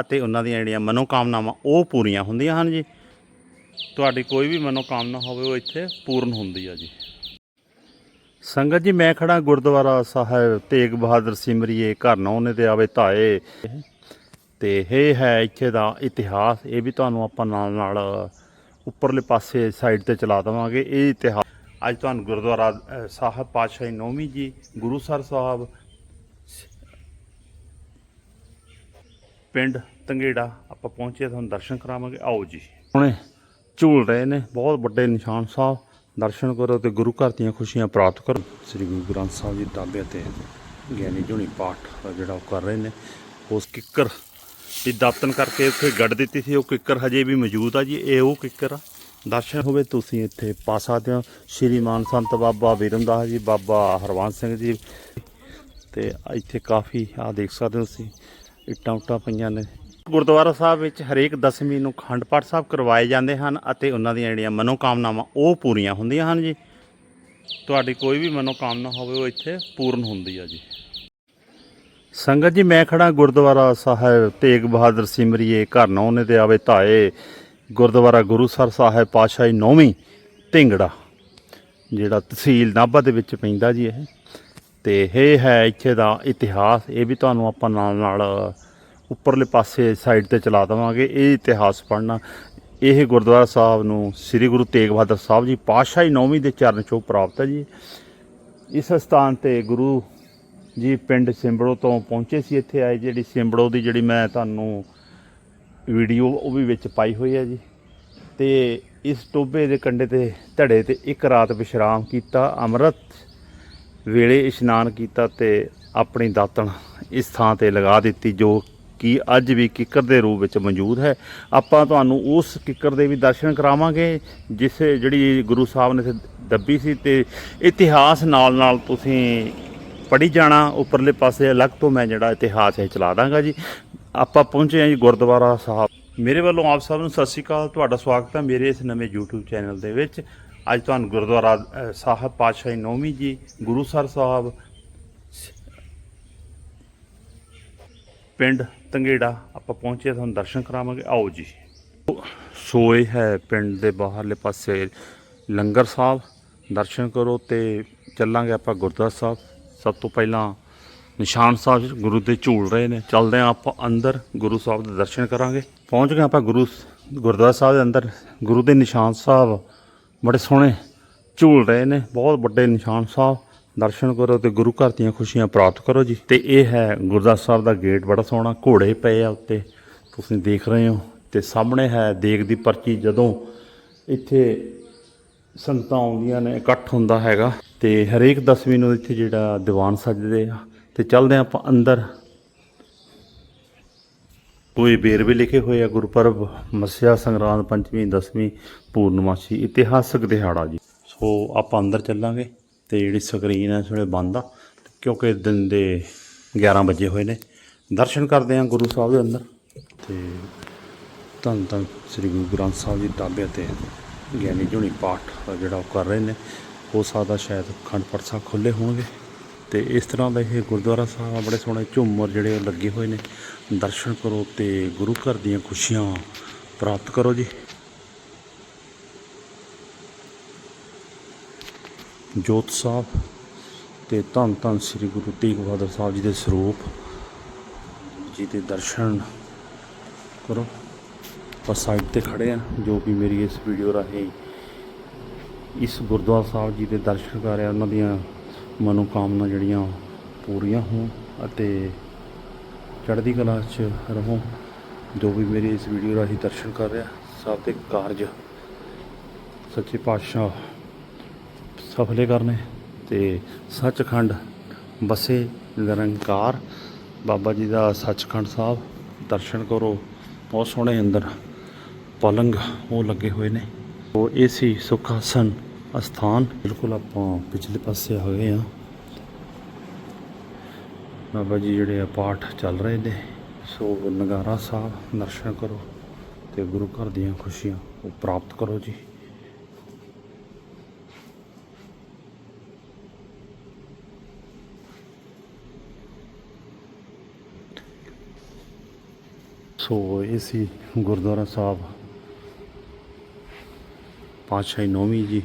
ਅਤੇ ਉਹਨਾਂ ਦੀਆਂ ਜਿਹੜੀਆਂ ਮਨੋਕਾਮਨਾਵਾਂ, ਉਹ ਪੂਰੀਆਂ ਹੁੰਦੀਆਂ ਹਨ ਜੀ। ਤੁਹਾਡੀ ਕੋਈ ਵੀ ਮਨੋਕਾਮਨਾ ਹੋਵੇ, ਉਹ ਇੱਥੇ ਪੂਰਨ ਹੁੰਦੀ ਆ ਜੀ। ਸੰਗਤ ਜੀ, ਮੈਂ ਖੜਾ ਗੁਰਦੁਆਰਾ ਸਾਹਿਬ ਤੇਗ ਬਹਾਦਰ ਸਿਮਰੀਏ, ਘਰ ਨੌਨੇ ਤੇ ਆਵੇ ਧਾਏ। ਤੇ ਇਹ ਹੈ ਇੱਥੇ ਦਾ ਇਤਿਹਾਸ, ਇਹ ਵੀ ਤੁਹਾਨੂੰ ਆਪਾਂ ਨਾਲ ਨਾਲ ਉੱਪਰਲੇ ਪਾਸੇ ਸਾਈਡ ਤੇ ਚਲਾ ਦੇਵਾਂਗੇ, ਇਹ ਇਤਿਹਾਸ। ਅੱਜ ਤੁਹਾਨੂੰ ਗੁਰਦੁਆਰਾ ਸਾਹਿਬ ਪਾਤਸ਼ਾਹੀ ਨੌਵੀਂ ਜੀ ਗੁਰੂਸਰ ਸਾਹਿਬ ਪਿੰਡ ਤੰਗੇੜਾ ਆਪਾਂ ਪਹੁੰਚੇ ਤੁਹਾਨੂੰ ਦਰਸ਼ਨ ਕਰਾਵਾਂਗੇ। ਆਓ ਜੀ। ਹੁਣੇ ਝੂਲ ਰਹੇ ਨੇ, ਬਹੁਤ ਵੱਡੇ ਨਿਸ਼ਾਨ ਸਾਹਿਬ। ਦਰਸ਼ਨ ਕਰੋ ਤੇ ਗੁਰੂ ਘਰ ਦੀਆਂ ਖੁਸ਼ੀਆਂ ਪ੍ਰਾਪਤ ਕਰੋ। ਸ੍ਰੀ ਗੁਰੂ ਗ੍ਰੰਥ ਸਾਹਿਬ ਜੀ ਦਾਬੇ ਤੇ ਗਿਆਨੀ ਜੁਨੀ ਪਾਠ ਜਿਹੜਾ ਉਹ ਕਰ ਰਹੇ ਨੇ। ਉਸ ਕਿੱਕਰ ਦੀ ਦਾਤਨ ਕਰਕੇ ਉੱਥੇ ਗੱਡ ਦਿੱਤੀ ਸੀ। ਉਹ ਕਿੱਕਰ ਹਜੇ ਵੀ ਮੌਜੂਦ ਆ ਜੀ। ਇਹ ਉਹ ਕਿੱਕਰ ਆ। ਦਰਸ਼ਨ ਹੋਵੇ ਤੁਸੀਂ ਇੱਥੇ ਪਾ ਸਕਦੇ ਹੋ। ਸ਼੍ਰੀ ਮਾਨ ਸੰਤ ਬਾਬਾ ਵੀਰਮਦਾਸ ਜੀ, ਬਾਬਾ ਹਰਵੰਸ ਸਿੰਘ ਜੀ। ਤੇ ਇੱਥੇ ਕਾਫੀ ਆ ਦੇਖ ਸਕਦੇ ਹੋ ਤੁਸੀਂ। ਇੱਟਾਂ ਉੱਟਾਂ ਪਈਆਂ ਨੇ। ਗੁਰਦੁਆਰਾ ਸਾਹਿਬ ਵਿੱਚ ਹਰੇਕ ਦਸਵੀਂ ਨੂੰ ਖੰਡ ਪਾਠ ਸਾਹਿਬ ਕਰਵਾਏ ਜਾਂਦੇ ਹਨ ਅਤੇ ਉਹਨਾਂ ਦੀਆਂ ਜਿਹੜੀਆਂ ਮਨੋਕਾਮਨਾਵਾਂ ਉਹ ਪੂਰੀਆਂ ਹੁੰਦੀਆਂ ਹਨ ਜੀ। ਤੁਹਾਡੀ ਕੋਈ ਵੀ ਮਨੋਕਾਮਨਾ ਹੋਵੇ ਉਹ ਇੱਥੇ ਪੂਰਨ ਹੁੰਦੀ ਆ ਜੀ। ਸੰਗਤ ਜੀ, ਮੈਂ ਖੜਾ ਗੁਰਦੁਆਰਾ ਸਾਹਿਬ ਤੇਗ ਬਹਾਦਰ ਸਿਮਰੀਏ ਘਰ ਨੌਨੇ ਤੇ ਆਵੇ ਧਾਏ। ਗੁਰਦੁਆਰਾ ਗੁਰੂਸਰ ਸਾਹਿਬ ਪਾਤਸ਼ਾਹੀ ਨੌਵੀਂ ਢਿੰਗੜਾ, ਜਿਹੜਾ ਤਹਿਸੀਲ ਨਾਭਾ ਦੇ ਵਿੱਚ ਪੈਂਦਾ ਜੀ ਇਹ। ਤੇ ਇਹ ਹੈ ਇੱਥੇ ਦਾ ਇਤਿਹਾਸ। ਇਹ ਵੀ ਤੁਹਾਨੂੰ ਆਪਾਂ ਨਾਲ ਨਾਲ ਉੱਪਰਲੇ ਪਾਸੇ ਸਾਈਡ ਤੇ ਚਲਾ ਦੇਵਾਂਗੇ। ਇਹ ਇਤਿਹਾਸ ਪੜ੍ਹਨਾ। ਇਹ ਗੁਰਦੁਆਰਾ ਸਾਹਿਬ ਨੂੰ ਸ੍ਰੀ ਗੁਰੂ ਤੇਗ ਬਹਾਦਰ ਸਾਹਿਬ ਜੀ ਪਾਤਸ਼ਾਹੀ ਨੌਵੀਂ ਦੇ ਚਰਨ ਛੋਹ ਪ੍ਰਾਪਤ ਹੈ ਜੀ। ਇਸ ਸਥਾਨ ਤੇ ਗੁਰੂ ਜੀ ਪਿੰਡ ਸਿੰਬੜੋ ਤੋਂ ਪਹੁੰਚੇ ਸੀ। ਇੱਥੇ ਆਏ ਜਿਹੜੀ ਸਿੰਬੜੋ ਦੀ ਜਿਹੜੀ ਮੈਂ ਤੁਹਾਨੂੰ ਵੀਡੀਓ, ਉਹ ਵੀ ਵਿੱਚ ਪਾਈ ਹੋਈ ਹੈ ਜੀ। ਤੇ ਇਸ ਟੋਬੇ ਦੇ ਕੰਢੇ ਤੇ ਧੜੇ ਤੇ ਇੱਕ ਰਾਤ ਵਿਸ਼ਰਾਮ ਕੀਤਾ। ਅੰਮ੍ਰਿਤ ਵੇਲੇ ਇਸ਼ਨਾਨ ਕੀਤਾ ਤੇ ਆਪਣੀ ਦਾਤਣ ਇਸ ਥਾਂ ਤੇ ਲਗਾ ਦਿੱਤੀ, ਜੋ ਕਿ ਅੱਜ ਵੀ ਕਿੱਕਰ ਦੇ ਰੂਪ ਵਿੱਚ ਮੌਜੂਦ ਹੈ। ਆਪਾਂ ਤੁਹਾਨੂੰ ਉਸ ਕਿੱਕਰ ਦੇ ਵੀ ਦਰਸ਼ਨ ਕਰਾਵਾਂਗੇ, ਜਿਸ ਜਿਹੜੀ ਗੁਰੂ ਸਾਹਿਬ ਨੇ ਇੱਥੇ ਦੱਬੀ ਸੀ ਤੇ ਇਤਿਹਾਸ ਨਾਲ ਨਾਲ ਤੁਸੀਂ ਪੜ੍ਹੀ ਜਾਣਾ, ਉੱਪਰਲੇ ਪਾਸੇ ਅਲੱਗ ਤੋਂ ਮੈਂ ਜਿਹੜਾ ਇਤਿਹਾਸ ਹੈ ਚਲਾ ਦਾਂਗਾ ਜੀ। ਆਪਾਂ ਪਹੁੰਚੇ ਹਾਂ ਜੀ ਗੁਰਦੁਆਰਾ ਸਾਹਿਬ। ਮੇਰੇ ਵੱਲੋਂ ਆਪ ਸਭ ਨੂੰ ਸਤਿ ਸ਼੍ਰੀ ਅਕਾਲ, ਤੁਹਾਡਾ ਸਵਾਗਤ ਹੈ ਮੇਰੇ ਇਸ ਨਵੇਂ YouTube ਚੈਨਲ ਦੇ ਵਿੱਚ। ਅੱਜ ਤੁਹਾਨੂੰ ਗੁਰਦੁਆਰਾ ਅ, ਸਾਹਿਬ ਪਾਤਸ਼ਾਹੀ ਨੌਵੀਂ ਜੀ ਗੁਰੂਸਰ ਸਾਹਿਬ ਪਿੰਡ ਤੰਗੇੜਾ ਆਪਾਂ ਪਹੁੰਚੇ ਤੁਹਾਨੂੰ ਦਰਸ਼ਨ ਕਰਾਵਾਂਗੇ। ਆਓ ਜੀ। ਸੋਏ ਹੈ ਪਿੰਡ ਦੇ ਬਾਹਰਲੇ ਪਾਸੇ ਲੰਗਰ ਸਾਹਿਬ ਦਰਸ਼ਨ ਕਰੋ ਤੇ ਚੱਲਾਂਗੇ ਆਪਾਂ ਗੁਰਦੁਆਰਾ ਸਾਹਿਬ। ਸਭ ਤੋਂ ਪਹਿਲਾਂ ਨਿਸ਼ਾਨ ਸਾਹਿਬ ਗੁਰੂ ਦੇ ਝੂਲ ਰਹੇ ਨੇ। ਚੱਲਦੇ ਹਾਂ ਆਪਾਂ ਅੰਦਰ ਗੁਰੂ ਸਾਹਿਬ ਦੇ ਦਰਸ਼ਨ ਕਰਾਂਗੇ। ਪਹੁੰਚ ਗਏ ਆਪਾਂ ਗੁਰੂ ਗੁਰਦੁਆਰਾ ਸਾਹਿਬ ਦੇ ਅੰਦਰ। ਗੁਰੂ ਦੇ ਨਿਸ਼ਾਨ ਸਾਹਿਬ ਬੜੇ ਸੋਹਣੇ ਝੂਲ ਰਹੇ ਨੇ, ਬਹੁਤ ਵੱਡੇ ਨਿਸ਼ਾਨ ਸਾਹਿਬ। ਦਰਸ਼ਨ ਕਰੋ ਤੇ ਗੁਰੂ ਘਰ ਦੀਆਂ ਖੁਸ਼ੀਆਂ ਪ੍ਰਾਪਤ ਕਰੋ ਜੀ। ਤੇ ਇਹ ਹੈ ਗੁਰਦੁਆਰਾ ਸਾਹਿਬ ਦਾ ਗੇਟ ਬੜਾ ਸੋਹਣਾ, ਘੋੜੇ ਪਏ ਆ ਉੱਤੇ। ਤੁਸੀਂ ਦੇਖ ਰਹੇ ਹੋ ਤੇ ਸਾਹਮਣੇ ਹੈ ਦੇਗ ਦੀ ਪਰਚੀ, ਜਦੋਂ ਇੱਥੇ ਸੰਗਤਾਂ ਆਉਂਦੀਆਂ ਨੇ, ਇਕੱਠ ਹੁੰਦਾ ਹੈਗਾ। ਤੇ ਹਰੇਕ ਦਸਵੀਂ ਨੂੰ ਇੱਥੇ ਜਿਹੜਾ ਦੀਵਾਨ ਸਜਦੇ ਆ। ਤੇ ਚੱਲਦੇ ਹਾਂ ਆਪਾਂ ਅੰਦਰ। ਕੋਈ ਵੇਰਵੇ ਲਿਖੇ ਹੋਏ ਆ ਗੁਰਪੁਰਬ, ਮੱਸਿਆ ਸੰਗਰਾਂਦ ਪੰਚਮੀ ਦਸਵੀਂ, ਪੂਰਨਮਾਸ਼ੀ, ਇਤਿਹਾਸਕ ਦਿਹਾੜਾ ਜੀ। ਸੋ ਆਪਾਂ ਅੰਦਰ ਚੱਲਾਂਗੇ ਤੇ ਜਿਹੜੀ ਸਕਰੀਨ ਹੈ, ਇਸ ਵੇਲੇ ਬੰਦ ਆ ਕਿਉਂਕਿ ਦਿਨ ਦੇ 11 ਵਜੇ ਹੋਏ ਨੇ, ਦਰਸ਼ਨ ਕਰਦੇ ਹਾਂ ਗੁਰੂ ਸਾਹਿਬ ਦੇ ਅੰਦਰ। ਤੇ ਧੰਨ ਧੰਨ ਸ੍ਰੀ ਗੁਰੂ ਗ੍ਰੰਥ ਸਾਹਿਬ ਜੀ ਤਾਬੇ ਤੇ ਗਿਆਨੀ ਜੁਨੀ ਪਾਠ ਜਿਹੜਾ ਉਹ ਕਰ ਰਹੇ ਨੇ। ਹੋ ਸਕਦਾ ਸ਼ਾਇਦ ਅਖੰਡ ਪਾਠ ਸਾਹਿਬ ਖੁੱਲੇ ਹੋਣਗੇ। ਤੇ ਇਸ ਤਰ੍ਹਾਂ ਦਾ ਇਹ ਗੁਰਦੁਆਰਾ ਸਾਹਿਬ ਆ, ਬੜੇ ਸੋਹਣੇ ਝੂਮਰ ਜਿਹੜੇ ਉਹ ਲੱਗੇ ਹੋਏ ਨੇ। ਦਰਸ਼ਨ ਕਰੋ ਤੇ ਗੁਰੂ ਘਰ ਦੀਆਂ ਖੁਸ਼ੀਆਂ ਪ੍ਰਾਪਤ ਕਰੋ ਜੀ। ਜੋਤ ਸਾਹਿਬ ਤੇ ਧੰਨ ਧੰਨ ਸ੍ਰੀ ਗੁਰੂ ਤੇਗ ਬਹਾਦਰ ਸਾਹਿਬ ਜੀ ਦੇ ਸਰੂਪ ਜੀ ਦੇ ਦਰਸ਼ਨ ਕਰੋ। ਆਪਾਂ ਸਾਈਡ ਤੇ ਖੜੇ ਆ ਜੋ ਵੀ ਮੇਰੀ ਇਸ ਵੀਡੀਓ ਰਾਹੀਂ ਇਸ ਗੁਰਦੁਆਰਾ ਸਾਹਿਬ ਜੀ ਦੇ ਦਰਸ਼ਨ ਕਰ ਰਿਹਾ ਉਹਨਾਂ ਦੀਆਂ ਮਨੋਕਾਮਨਾ ਜਿਹੜੀਆਂ ਪੂਰੀਆਂ ਹੋਣ ਅਤੇ ਚੜ੍ਹਦੀ ਕਲਾ 'ਚ ਰਹੋ। ਜੋ ਵੀ ਮੇਰੀ ਇਸ ਵੀਡੀਓ ਰਾਹੀਂ ਦਰਸ਼ਨ ਕਰ ਰਿਹਾ, ਸਭ ਦੇ ਕਾਰਜ ਸੱਚੇ ਪਾਤਸ਼ਾਹ ਸਫਲੇ ਕਰਨੇ ਤੇ ਸੱਚਖੰਡ ਬਸੇ ਨਿਰੰਕਾਰ। ਬਾਬਾ ਜੀ ਦਾ ਸੱਚਖੰਡ ਸਾਹਿਬ ਦਰਸ਼ਨ ਕਰੋ। ਬਹੁਤ ਸੋਹਣੇ ਅੰਦਰ ਪਲੰਗ ਉਹ ਲੱਗੇ ਹੋਏ ਨੇ। ਉਹ ਏਸੀ ਸੁਖ ਆਸਨ ਅਸਥਾਨ ਬਿਲਕੁਲ ਆਪਾਂ ਪਿਛਲੇ ਪਾਸੇ ਆ ਗਏ ਆ ਬਾਬਾ ਜੀ ਜਿਹੜੇ ਆ ਪਾਠ ਚੱਲ ਰਹੇ ਨੇ, ਸੋ ਨਗਾਰਾ ਸਾਹਿਬ ਦਰਸ਼ਨ ਕਰੋ ਤੇ ਗੁਰੂ ਘਰ ਦੀਆਂ ਖੁਸ਼ੀਆਂ ਉਹ ਪ੍ਰਾਪਤ ਕਰੋ ਜੀ। ਸੋ ਇਹ ਸੀ ਗੁਰਦੁਆਰਾ ਸਾਹਿਬ, ਪਾਤਸ਼ਾਹੀ ਨੌਵੀਂ ਜੀ।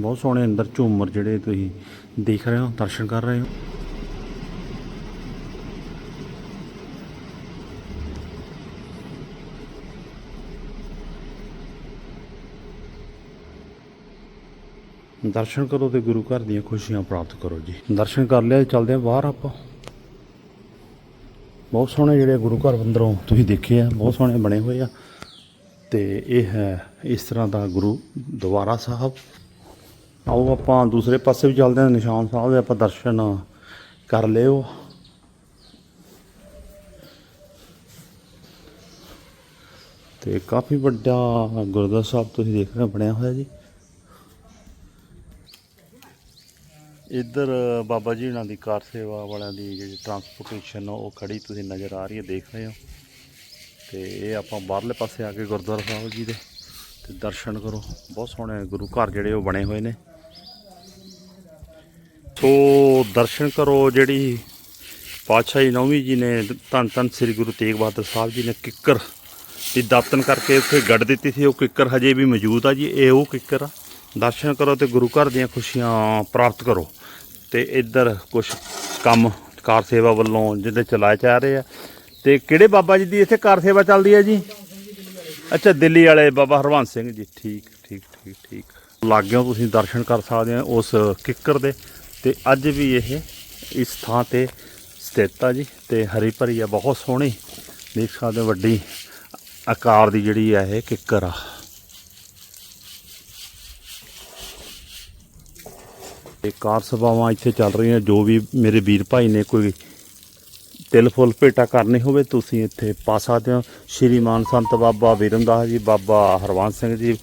ਬਹੁਤ ਸੋਹਣੇ ਅੰਦਰ ਝੂਮਰ ਜਿਹੜੇ ਤੁਸੀਂ ਦੇਖ ਰਹੇ ਹੋ, ਦਰਸ਼ਨ ਕਰ ਰਹੇ ਹੋ। ਦਰਸ਼ਨ ਕਰੋ ਤੇ ਗੁਰੂ ਘਰ ਦੀਆਂ ਖੁਸ਼ੀਆਂ ਪ੍ਰਾਪਤ ਕਰੋ ਜੀ। ਦਰਸ਼ਨ ਕਰ ਲਿਆ ਚੱਲਦੇ ਆ ਬਾਹਰ ਆਪਾਂ। ਬਹੁਤ ਸੋਹਣੇ ਜਿਹੜੇ ਗੁਰੂ ਘਰ ਅੰਦਰੋਂ ਤੁਸੀਂ ਦੇਖੇ ਆ, ਬਹੁਤ ਸੋਹਣੇ ਬਣੇ ਹੋਏ ਆ। ਤੇ ਇਹ ਹੈ ਇਸ ਤਰ੍ਹਾਂ ਦਾ ਗੁਰੂ ਦੁਆਰਾ ਸਾਹਿਬ। ਆਓ ਆਪਾਂ ਦੂਸਰੇ ਪਾਸੇ ਵੀ ਚੱਲਦੇ ਹਾਂ, ਨਿਸ਼ਾਨ ਸਾਹਿਬ ਦੇ ਆਪਾਂ ਦਰਸ਼ਨ ਕਰ ਲਿਓ। ਤੇ ਕਾਫੀ ਵੱਡਾ ਗੁਰਦੁਆਰਾ ਸਾਹਿਬ ਤੁਸੀਂ ਦੇਖ ਰਹੇ ਹੋ, ਬਣਿਆ ਹੋਇਆ ਜੀ। ਇੱਧਰ ਬਾਬਾ ਜੀ ਉਹਨਾਂ ਦੀ ਕਾਰ ਸੇਵਾ ਵਾਲਿਆਂ ਦੀ ਜਿਹੜੀ ਟਰਾਂਸਪੋਰਟੇਸ਼ਨ ਉਹ ਖੜੀ ਤੁਸੀਂ ਨਜ਼ਰ ਆ ਰਹੀ ਹੈ, ਦੇਖ ਰਹੇ ਹੋ। ਤੇ ਇਹ ਆਪਾਂ ਬਾਹਰਲੇ ਪਾਸੇ ਆ ਕੇ ਗੁਰਦੁਆਰਾ ਸਾਹਿਬ ਜੀ ਦੇ ਤੇ ਦਰਸ਼ਨ ਕਰੋ। ਬਹੁਤ ਸੋਹਣੇ ਗੁਰੂ ਘਰ ਜਿਹੜੇ ਉਹ ਬਣੇ ਹੋਏ ਨੇ। ਸੋ ਦਰਸ਼ਨ ਕਰੋ ਜਿਹੜੀ ਪਾਤਸ਼ਾਹੀ ਨੌਵੀਂ ਜੀ ਨੇ ਧੰਨ ਧੰਨ ਸ੍ਰੀ ਗੁਰੂ ਤੇਗ ਬਹਾਦਰ ਸਾਹਿਬ ਜੀ ਨੇ ਕਿੱਕਰ ਦੀ ਦਾਤਨ ਕਰਕੇ ਉੱਥੇ ਗੱਡ ਦਿੱਤੀ ਸੀ। ਉਹ ਕਿੱਕਰ ਹਜੇ ਵੀ ਮੌਜੂਦ ਆ ਜੀ। ਇਹ ਉਹ ਕਿੱਕਰ ਆ। ਦਰਸ਼ਨ ਕਰੋ ਤੇ ਗੁਰੂ ਘਰ ਦੀਆਂ ਖੁਸ਼ੀਆਂ ਪ੍ਰਾਪਤ ਕਰੋ। ਤੇ ਇੱਧਰ ਕੁਝ ਕੰਮ ਕਾਰ ਸੇਵਾ ਵੱਲੋਂ ਜਿਹਦੇ ਚਲਾਏ ਜਾ ਰਹੇ ਆ। ਤੇ ਕਿਹੜੇ ਬਾਬਾ ਜੀ ਦੀ ਇੱਥੇ ਕਾਰ ਸੇਵਾ ਚੱਲਦੀ ਹੈ ਜੀ? ਅੱਛਾ, ਦਿੱਲੀ ਵਾਲੇ ਬਾਬਾ ਹਰਵੰਸ ਸਿੰਘ ਜੀ। ਠੀਕ ਠੀਕ ਠੀਕ ਠੀਕ। ਲਾਗਿਓ ਤੁਸੀਂ ਦਰਸ਼ਨ ਕਰ ਸਕਦੇ ਆ ਉਸ ਕਿੱਕਰ ਦੇ। ਤੇ ਅੱਜ ਵੀ ਇਹ ਇਸ ਥਾਂ ਤੇ ਸਥਿਤ ਆ ਜੀ, ਤੇ ਹਰੀ ਭਰੀ ਆ, ਬਹੁਤ ਸੋਹਣੀ। ਦੇਖ ਸਕਦੇ ਹੋ ਵੱਡੀ ਆਕਾਰ ਦੀ ਜਿਹੜੀ ਆ ਇਹ ਕਿੱਕਰ ਆ। ਇਹ ਕਾਰ ਸਭਾਵਾਂ ਇੱਥੇ ਚੱਲ ਰਹੀਆਂ, ਜੋ ਵੀ ਮੇਰੇ ਵੀਰ ਭਾਈ ਨੇ ਕੋਈ ਤਿਲ ਫੁੱਲ ਭੇਟਾ ਕਰਨੀ ਹੋਵੇ, ਤੁਸੀਂ ਇੱਥੇ ਪਾ ਸਕਦੇ ਹੋ। ਸ਼੍ਰੀਮਾਨ ਸੰਤ ਬਾਬਾ ਵੀਰਮਦਾਸ ਜੀ, ਬਾਬਾ ਹਰਵੰਸ ਸਿੰਘ ਜੀ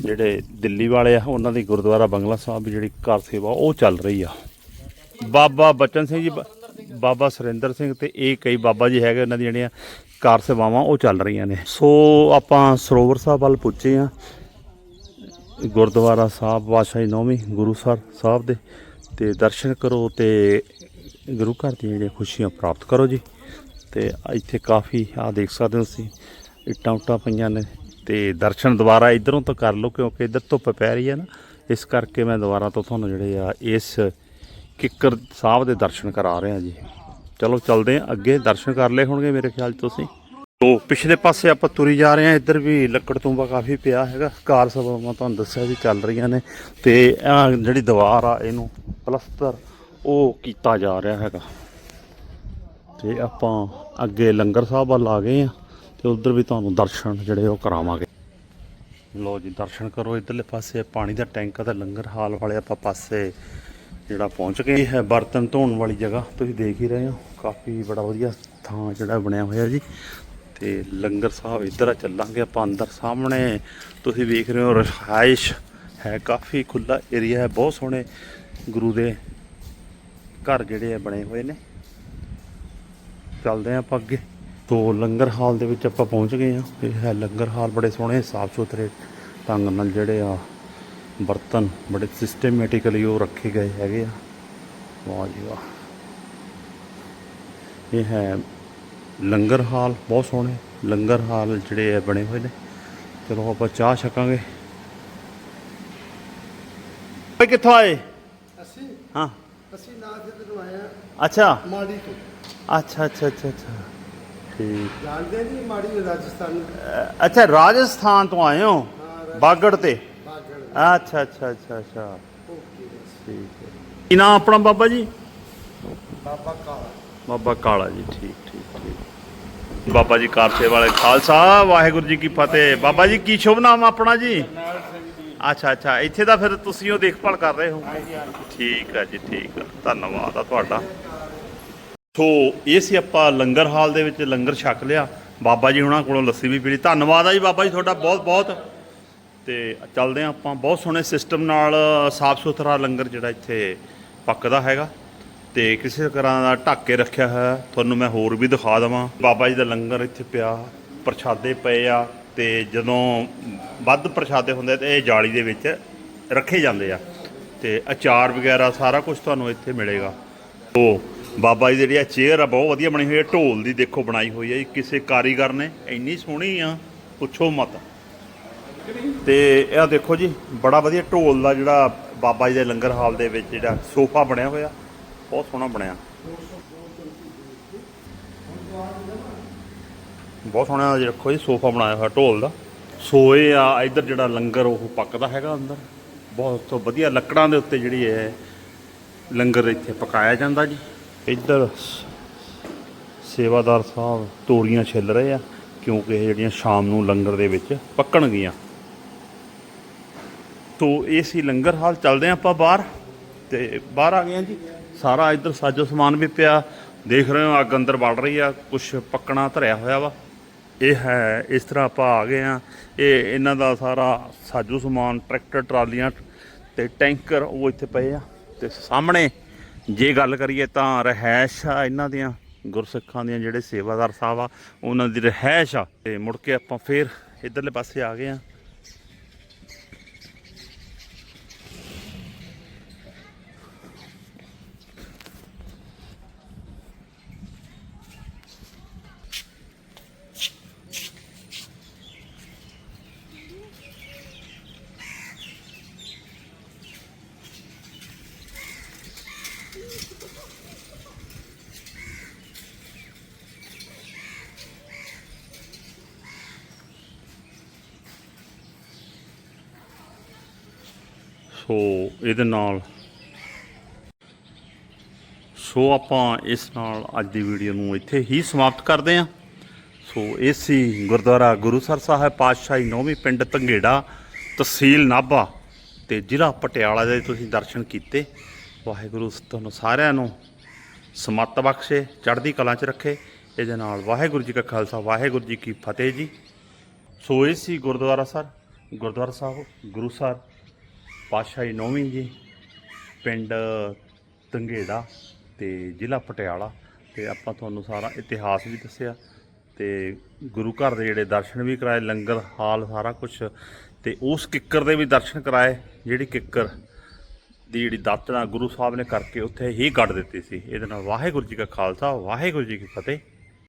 ਜਿਹੜੇ ਦਿੱਲੀ ਵਾਲੇ ਆ, ਉਹਨਾਂ ਦੀ ਗੁਰਦੁਆਰਾ ਬੰਗਲਾ ਸਾਹਿਬ ਜਿਹੜੀ ਕਾਰ ਸੇਵਾ, ਉਹ ਚੱਲ ਰਹੀ ਆ। ਬਾਬਾ ਬਚਨ ਸਿੰਘ ਜੀ ਬ- ਬਾਬਾ ਸੁਰਿੰਦਰ ਸਿੰਘ ਤੇ ਇਹ ਕਈ ਬਾਬਾ ਜੀ ਹੈਗੇ, ਉਹਨਾਂ ਦੀਆਂ ਜਿਹੜੀਆਂ ਕਾਰ ਸੇਵਾਵਾਂ, ਉਹ ਚੱਲ ਰਹੀਆਂ ਨੇ। ਸੋ ਆਪਾਂ ਸਰੋਵਰ ਸਾਹਿਬ ਵੱਲ ਪੁੱਜੇ ਆ। ਗੁਰਦੁਆਰਾ ਸਾਹਿਬ ਵਾਸ਼ਾਈ ਨੌਵੀਂ, ਗੁਰੂ ਸਰ ਸਾਹਿਬ ਦੇ। ਤੇ ਦਰਸ਼ਨ ਕਰੋ ਤੇ ਗੁਰੂ ਘਰ ਦੀਆਂ ਜਿਹੜੀਆਂ ਖੁਸ਼ੀਆਂ ਪ੍ਰਾਪਤ ਕਰੋ ਜੀ। ਤੇ ਇੱਥੇ ਕਾਫੀ ਆ ਦੇਖ ਸਕਦੇ ਹੋ ਤੁਸੀਂ ਇੱਟਾਂ ਉੱਟਾਂ ਪਈਆਂ ਨੇ। ਤੇ ਦਰਸ਼ਨ ਦੁਬਾਰਾ ਇਧਰੋਂ ਤੋਂ ਕਰ ਲਓ, ਕਿਉਂਕਿ ਇਧਰ ਧੁੱਪ ਪੈ ਰਹੀ ਹੈ ਨਾ। ਇਸ ਕਰਕੇ ਮੈਂ ਦੁਬਾਰਾ ਤੋਂ ਤੁਹਾਨੂੰ ਜਿਹੜੇ ਆ, ਇਸ ਕਿੱਕਰ ਸਾਹਿਬ ਦੇ ਦਰਸ਼ਨ ਕਰਾ ਰਿਹਾ ਜੀ। ਚਲੋ, ਚੱਲਦੇ ਆ ਅੱਗੇ। ਦਰਸ਼ਨ ਕਰ ਲਏ ਹੋਣਗੇ ਮੇਰੇ ਖਿਆਲ 'ਚ ਤੁਸੀਂ। ਤੋ, ਪਿਛਲੇ ਪਾਸੇ ਆਪਾਂ ਤੁਰੀ ਜਾ ਰਹੇ ਹਾਂ। ਇੱਧਰ ਵੀ ਲੱਕੜ ਤੁੰਬਾ ਕਾਫੀ ਪਿਆ ਹੈਗਾ। ਕਾਰ ਸਭਾਵਾਂ ਤੁਹਾਨੂੰ ਦੱਸਿਆ ਜੀ ਚੱਲ ਰਹੀਆਂ ਨੇ। ਤੇ ਆਹ ਜਿਹੜੀ ਦੀਵਾਰ ਆ, ਇਹਨੂੰ ਪਲਸਤਰ ਉਹ ਕੀਤਾ ਜਾ ਰਿਹਾ ਹੈਗਾ। ਤੇ ਆਪਾਂ ਅੱਗੇ ਲੰਗਰ ਸਾਹਿਬ ਵੱਲ ਆ ਗਏ ਆ ਤੇ ਉਧਰ ਵੀ ਤੁਹਾਨੂੰ ਦਰਸ਼ਨ ਜਿਹੜੇ ਉਹ ਕਰਾਵਾਂਗੇ। ਲੋ ਜੀ, ਦਰਸ਼ਨ ਕਰੋ ਇਧਰਲੇ ਪਾਸੇ, ਪਾਣੀ ਦਾ ਟੈਂਕ ਦਾ ਲੰਗਰ ਹਾਲ ਵਾਲੇ ਆਪਾਂ ਪਾਸੇ ਜਿਹੜਾ ਪਹੁੰਚ ਗਏ ਹੈ, ਬਰਤਨ ਧੋਣ ਵਾਲੀ ਜਗ੍ਹਾ। ਤੁਸੀਂ ਦੇਖ ਹੀ ਰਹੇ ਹੋ, ਕਾਫੀ ਬੜਾ ਵਧੀਆ ਥਾਂ ਜਿਹੜਾ ਬਣਿਆ ਹੋਇਆ ਜੀ। ਤੇ ਲੰਗਰ ਸਾਹਿਬ ਇੱਧਰ ਆ, ਚੱਲਾਂਗੇ ਆਪਾਂ ਅੰਦਰ ਸਾਹਮਣੇ। ਤੁਸੀਂ ਵੇਖ ਰਹੇ ਹੋ, ਰਹਾਇਸ਼ ਹੈ, ਕਾਫੀ ਖੁੱਲਾ ਏਰੀਆ ਹੈ, ਬਹੁਤ ਸੋਹਣੇ ਗੁਰੂ ਦੇ ਘਰ ਜਿਹੜੇ ਆ ਬਣੇ ਹੋਏ ਨੇ। ਚੱਲਦੇ ਹਾਂ ਆਪਾਂ ਅੱਗੇ। ਤੋਂ ਲੰਗਰ ਹਾਲ ਦੇ ਵਿੱਚ ਆਪਾਂ ਪਹੁੰਚ ਗਏ ਹਾਂ। ਇਹ ਹੈ ਲੰਗਰ ਹਾਲ ਬੜੇ ਸੋਹਣੇ ਸਾਫ਼ ਸੁਥਰੇ ਢੰਗ ਨਾਲ ਜਿਹੜੇ ਆ ਬਰਤਨ ਬੜੇ ਸਿਸਟੇਮੈਟਿਕਲੀ ਉਹ ਰੱਖੇ ਗਏ ਹੈਗੇ ਆ। ਵਾਹ ਜੀ ਵਾਹ। ਇਹ ਹੈ ਲੰਗਰ ਹਾਲ ਬਹੁਤ ਸੋਹਣੇ ਲੰਗਰ ਹਾਲ ਜਿਹੜੇ ਆ ਬਣੇ ਹੋਏ ਨੇ। ਚਲੋ ਆਪਾਂ ਚਾਹ ਛਕਾਂਗੇ। ਓਏ ਕਿੱਥੋਂ ਆਏ? ਅਸੀਂ। ਹਾਂ। ਅਸੀਂ ਨਾ ਦੇ ਤੋਂ ਆਏ ਆ ਅੱਛਾ। ਮਾੜੀ ਤੋਂ। ਅੱਛਾ ਅੱਛਾ ਅੱਛਾ ਅੱਛਾ। ਠੀਕ। ਜਾਣਦੇ ਨਹੀਂ ਮਾੜੀ ਰਾਜਸਥਾਨ? ਅ- ਅੱਛਾ ਰਾਜਸਥਾਨ ਤੋਂ ਆਏ ਹੋ? ਬਾਗੜ ਤੇ? ਬਾਗੜ। ਅੱਛਾ ਅੱਛਾ ਅੱਛਾ ਅੱਛਾ। ਓਕੇ ਠੀਕ ਹੈ। ਕੀ ਨਾਮ ਆਪਣਾ ਬਾਬਾ ਜੀ? ਬਾਬਾ ਕਾਲਾ। ਬਾਬਾ ਕਾਲਾ ਜੀ ਠੀਕ ਠੀਕ ਠੀਕ। ਬਾਬਾ ਜੀ ਕਾਰਸੇ ਵਾਲੇ ਖਾਲਸਾ ਵਾਹਿਗੁਰੂ ਜੀ ਕੀ ਫਤਿਹ। ਬਾਬਾ ਜੀ ਕੀ ਸ਼ੁਭ ਨਾਮ ਆਪਣਾ ਜੀ? ਅੱਛਾ ਅੱਛਾ ਇੱਥੇ ਦਾ ਫਿਰ ਤੁਸੀਂ ਉਹ ਦੇਖਭਾਲ ਕਰ ਰਹੇ ਹੋ। ਠੀਕ ਹੈ ਜੀ ਠੀਕ ਹੈ। ਧੰਨਵਾਦ ਆ ਤੁਹਾਡਾ। ਸੋ ਇਹ ਸੀ ਆਪਾਂ ਲੰਗਰ ਹਾਲ ਦੇ ਵਿੱਚ ਲੰਗਰ ਛਕ ਲਿਆ। ਬਾਬਾ ਜੀ ਉਹਨਾਂ ਕੋਲੋਂ ਲੱਸੀ ਵੀ ਪੀਲੀ। ਧੰਨਵਾਦ ਆ ਜੀ ਬਾਬਾ ਜੀ ਤੁਹਾਡਾ ਬਹੁਤ ਬਹੁਤ। ਤੇ ਚੱਲਦੇ ਹਾਂ ਆਪਾਂ। ਬਹੁਤ ਸੋਹਣੇ ਸਿਸਟਮ ਨਾਲ ਸਾਫ਼ ਸੁਥਰਾ ਲੰਗਰ ਜਿਹੜਾ ਇੱਥੇ ਪੱਕਦਾ ਹੈਗਾ। ਤੇ ਕਿਸੇ ਤਰ੍ਹਾਂ ਦਾ ਢੱਕ ਕੇ ਰੱਖਿਆ ਹੋਇਆ। ਤੁਹਾਨੂੰ ਮੈਂ ਹੋਰ ਵੀ ਦਿਖਾ ਦਵਾਂ। ਬਾਬਾ ਜੀ ਦਾ ਲੰਗਰ ਇੱਥੇ ਪਿਆ। ਪ੍ਰਸ਼ਾਦੇ ਪਏ ਆ ਤੇ ਜਦੋਂ ਵੱਧ ਪ੍ਰਸ਼ਾਦੇ ਹੁੰਦੇ ਤੇ ਇਹ ਜਾਲੀ ਦੇ ਵਿੱਚ ਰੱਖੇ ਜਾਂਦੇ ਆ। ਤੇ ਅਚਾਰ ਵਗੈਰਾ ਸਾਰਾ ਕੁਝ ਤੁਹਾਨੂੰ ਇੱਥੇ ਮਿਲੇਗਾ। ਸੋ ਬਾਬਾ ਜੀ ਦੀ ਜਿਹੜੀ ਆ ਚੇਅਰ ਆ, ਬਹੁਤ ਵਧੀਆ ਬਣੀ ਹੋਈ ਹੈ ਢੋਲ ਦੀ ਦੇਖੋ ਬਣਾਈ ਹੋਈ ਹੈ ਜੀ। ਕਿਸੇ ਕਾਰੀਗਰ ਨੇ ਇੰਨੀ ਸੋਹਣੀ ਆ, ਪੁੱਛੋ ਮਤ। ਤੇ ਇਹ ਦੇਖੋ ਜੀ, ਬੜਾ ਵਧੀਆ ਢੋਲ ਦਾ ਜਿਹੜਾ ਬਾਬਾ ਜੀ ਦੇ ਲੰਗਰ ਹਾਲ ਦੇ ਵਿੱਚ ਜਿਹੜਾ ਸੋਫਾ ਬਣਿਆ ਹੋਇਆ। ਬਹੁਤ ਸੋਹਣਾ ਬਣਿਆ। ਬਹੁਤ ਸੋਹਣਾ ਜਿਹਾ ਦੇਖੋ ਜੀ, ਸੋਫਾ ਬਣਾਇਆ ਹੋਇਆ ਢੋਲ ਦਾ। ਸੋਏ ਆ, ਇੱਧਰ ਜਿਹੜਾ ਲੰਗਰ ਉਹ ਪੱਕਦਾ ਹੈਗਾ ਅੰਦਰ। ਬਹੁਤ ਤੋਂ ਵਧੀਆ ਲੱਕੜਾਂ ਦੇ ਉੱਤੇ ਜਿਹੜੀ ਹੈ ਲੰਗਰ ਇੱਥੇ ਪਕਾਇਆ ਜਾਂਦਾ ਜੀ। ਇੱਧਰ ਸ- ਸੇਵਾਦਾਰ ਸਾਹਿਬ ਤੋਰੀਆਂ ਛਿੱਲ ਰਹੇ ਆ, ਕਿਉਂਕਿ ਇਹ ਜਿਹੜੀਆਂ ਸ਼ਾਮ ਨੂੰ ਲੰਗਰ ਦੇ ਵਿੱਚ ਪੱਕਣਗੀਆਂ। ਤੋ ਇਹ ਸੀ ਲੰਗਰ ਹਾਲ, ਚੱਲਦੇ ਹਾਂ ਆਪਾਂ ਬਾਹਰ। ਤੇ ਬਾਹਰ ਆ ਗਏ ਆ ਜੀ। ਸਾਰਾ ਇੱਧਰ ਸਾਜੋ ਸਮਾਨ ਵੀ ਪਿਆ। ਦੇਖ ਰਹੇ ਹੋ, ਅੱਗ ਅੰਦਰ ਵੜ ਰਹੀ ਆ ਕੁਝ ਪੱਕਣਾ ਧਰਿਆ ਹੋਇਆ ਵਾ। ਇਹ ਹੈ, ਇਸ ਤਰ੍ਹਾਂ ਆਪਾਂ ਆ ਗਏ ਆ ਇਹ ਇਹਨਾਂ ਦਾ ਸਾਰਾ ਸਾਜੋ ਸਮਾਨ, ਟਰੈਕਟਰ, ਟਰਾਲੀਆਂ ਤੇ ਟੈਂਕਰ ਉਹ ਇੱਥੇ ਪਏ ਆ। ਤੇ ਸਾਹਮਣੇ ਜੇ ਗੱਲ ਕਰੀਏ ਤਾਂ ਰਹਿائش ਆ ਇਹਨਾਂ ਦੀਆਂ, ਗੁਰਸਿੱਖਾਂ ਦੀਆਂ ਜਿਹੜੇ ਸੇਵਾਦਾਰ ਸਾਹਿਬ ਆ, ਉਹਨਾਂ ਦੀ ਰਹਿائش ਆ। ਤੇ ਮੁੜ ਕੇ ਆਪਾਂ ਫੇਰ ਇਧਰਲੇ ਪਾਸੇ ਆ ਗਏ ਆ। ਸੋ ਇਹਦੇ ਨਾਲ ਸੋ ਆਪਾਂ ਇਸ ਨਾਲ ਅੱਜ ਦੀ ਵੀਡੀਓ ਨੂੰ ਇੱਥੇ ਹੀ ਸਮਾਪਤ ਕਰਦੇ ਹਾਂ। ਸੋ ਇਹ ਸੀ ਗੁਰਦੁਆਰਾ ਗੁਰੂਸਰ ਸਾਹਿਬ ਪਾਤਸ਼ਾਹੀ ਨੌਵੀਂ ਪਿੰਡ ਧੰਗੇੜਾ, ਤਹਿਸੀਲ ਨਾਭਾ ਤੇ ਜ਼ਿਲ੍ਹਾ ਪਟਿਆਲਾ ਦੇ ਤੁਸੀਂ ਦਰਸ਼ਨ ਕੀਤੇ। ਵਾਹਿਗੁਰੂ ਤੁਹਾਨੂੰ ਸਾਰਿਆਂ ਨੂੰ ਸਮੱਤ ਬਖਸ਼ੇ, ਚੜ੍ਹਦੀ ਕਲਾ 'ਚ ਰੱਖੇ। ਇਹਦੇ ਨਾਲ ਵਾਹਿਗੁਰੂ ਜੀ ਕਾ ਖਾਲਸਾ, ਵਾਹਿਗੁਰੂ ਜੀ ਕੀ ਫਤਿਹ ਜੀ। ਸੋ ਇਹ ਸੀ ਗੁਰਦੁਆਰਾ ਸਰ, ਗੁਰਦੁਆਰਾ ਸਾਹਿਬ ਗੁਰੂ ਸਾਹਿਬ ਪਾਤਸ਼ਾਹੀ ਨੌਵੀਂ ਜੀ, ਪਿੰਡ ਤੰਗੇੜਾ ਤੇ ਜ਼ਿਲ੍ਹਾ ਪਟਿਆਲਾ। ਤੇ ਆਪਾਂ ਤੁਹਾਨੂੰ ਸਾਰਾ ਇਤਿਹਾਸ ਵੀ ਦੱਸਿਆ ਤੇ ਗੁਰੂ ਘਰ ਦੇ ਜਿਹੜੇ ਦਰਸ਼ਨ ਵੀ ਕਰਾਏ, ਲੰਗਰ, ਹਾਲ ਸਾਰਾ ਕੁਝ ਤੇ ਉਸ ਕਿੱਕਰ ਦੇ ਵੀ ਦਰਸ਼ਨ ਕਰਾਏ, ਜਿਹੜੀ ਕਿੱਕਰ ਦੀ ਜਿਹੜੀ ਦਾਤਣਾ ਗੁਰੂ ਸਾਹਿਬ ਨੇ ਕਰਕੇ ਉੱਥੇ ਹੀ ਕੱਢ ਦਿੱਤੀ ਸੀ। ਇਹਦੇ ਨਾਲ ਵਾਹਿਗੁਰੂ ਜੀ ਕਾ ਖਾਲਸਾ, ਵਾਹਿਗੁਰੂ ਜੀ ਕੀ ਫਤਿਹ।